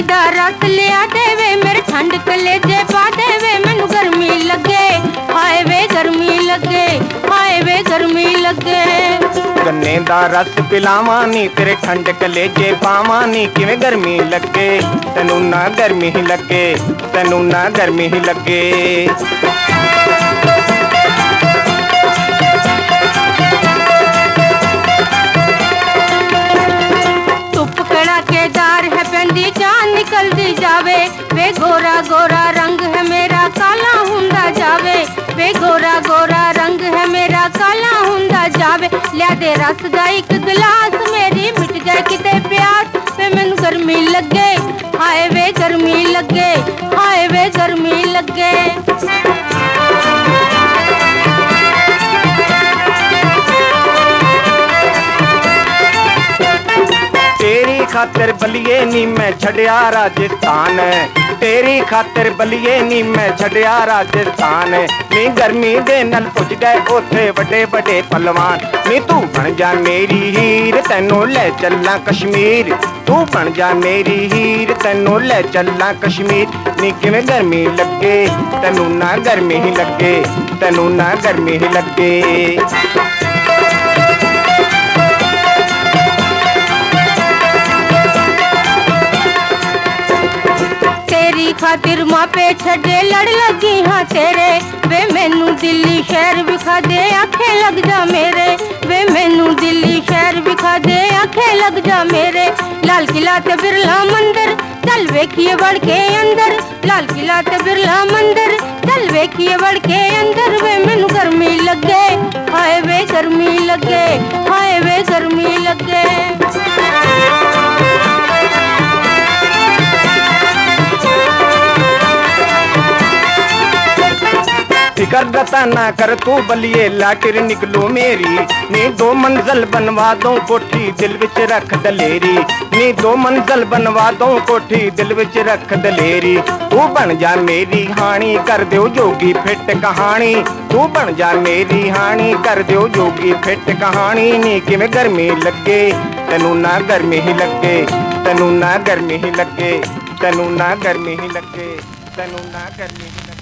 ਗੰਨੇ ਦਾ ਰਸ ਲਿਆ ਦੇਵੇ, ਮੇਰੇ ਠੰਡ ਕਲੇਜੇ ਪਾ ਦੇਵੇ, ਮੈਨੂੰ ਗਰਮੀ ਲੱਗੇ। ਹਾਏ ਵੇ ਗਰਮੀ ਲੱਗੇ, ਹਾਏ ਵੇ ਗਰਮੀ ਲੱਗੇ। ਗੰਨੇ ਦਾ ਰਸ ਪਿਲਾਵਾਂ ਨੀ, ਤੇਰੇ ਠੰਡ ਕਲੇਜੇ ਪਾਵਾਂ ਨੀ, ਕਿਵੇਂ ਗਰਮੀ ਲੱਗੇ? ਤੈਨੂੰ ਨਾ ਗਰਮੀ ਲੱਗੇ, ਤੈਨੂੰ ਨਾ ਗਰਮੀ ਹੀ ਲੱਗੇ। ਜਾਨ ਜਾਵੇ। ਵੇ ਗੋਰਾ ਗੋਰਾ ਰੰਗ ਹੈ ਮੇਰਾ, ਕਾਲਾ ਹੁੰਦਾ ਜਾਵੇ। ਵੇ ਗੋਰਾ ਗੋਰਾ ਰੰਗ ਹੈ ਮੇਰਾ, ਕਾਲਾ ਹੁੰਦਾ ਜਾਵੇ। ਲਿਆ ਦੇ ਰਸ ਦਾ ਇੱਕ ਗਲਾਸ, ਮੇਰੀ ਮਿਟ ਜਾਏ ਕਿਤੇ ਪਿਆਸ। ਵੇ ਮੈਨੂੰ ਗਰਮੀ ਲੱਗੇ, ਹਾਏ ਵੇ ਗਰਮੀ ਲੱਗੇ, ਹਾਏ ਵੇ ਗਰਮੀ ਲੱਗੇ। खातिर बलिए नी मैं छड़िया राजस्थान तेरी खातिर बलिए नी मैं छड़िया राजस्थान नी गर्मी दे नल पुज गए ओथे बड़े बड़े पलवान। नी तू बन जा मेरी हीर, तेनों ले चलना कश्मीर। तू बन जा मेरी हीर, तेनों ले चलना कश्मीर। नी किवें गर्मी लगे तैनू ना गर्मी ही लगे तैनू ना गर्मी ही लगे तेरी खातिर मापे पे छड़े लड़ लगी हाँ तेरे। वे मैनू दिल्ली शहर विखा दे, आखे लग जा मेरे। वे मैनू दिल्ली शहर विखा दे, आखे लग जा मेरे। लाल किला ते बिरला मंदिर, चल वेखिए बढ़ के अंदर। लाल किला ते बिरला मंदिर, चल वेखिए बढ़ के अंदर। वे मैनू गर्मी लगे, हाय वे गर्मी लगे, हाय वे गर्मी लगे। कर दता ना कर, तू बलिए लाटिर निकलो मेरी। नी दो मंजिल बनवा दो कोठी, दिल विच रख दलेरी। नी दो मंजिल बनवा दो कोठी, दिल विच रख दलेरी। तू बन जा मेरी हाणी, कर दियो जोगी फिट कहानी। तू बन जा मेरी हाणी, कर दियो जोगी फिट कहानी। नी किवें गर्मी लगे ਤੈਨੂੰ गर्मी ही लगे ਲੱਗੇ ਤੈਨੂੰ ਨਾ ਗਰਮੀ ਹੀ ਲੱਗੇ ਤੈਨੂੰ ਨਾ ਗਰਮੀ ਹੀ ਲੱਗੇ ਤੈਨੂੰ ਨਾ ਗਰਮੀ ਹੀ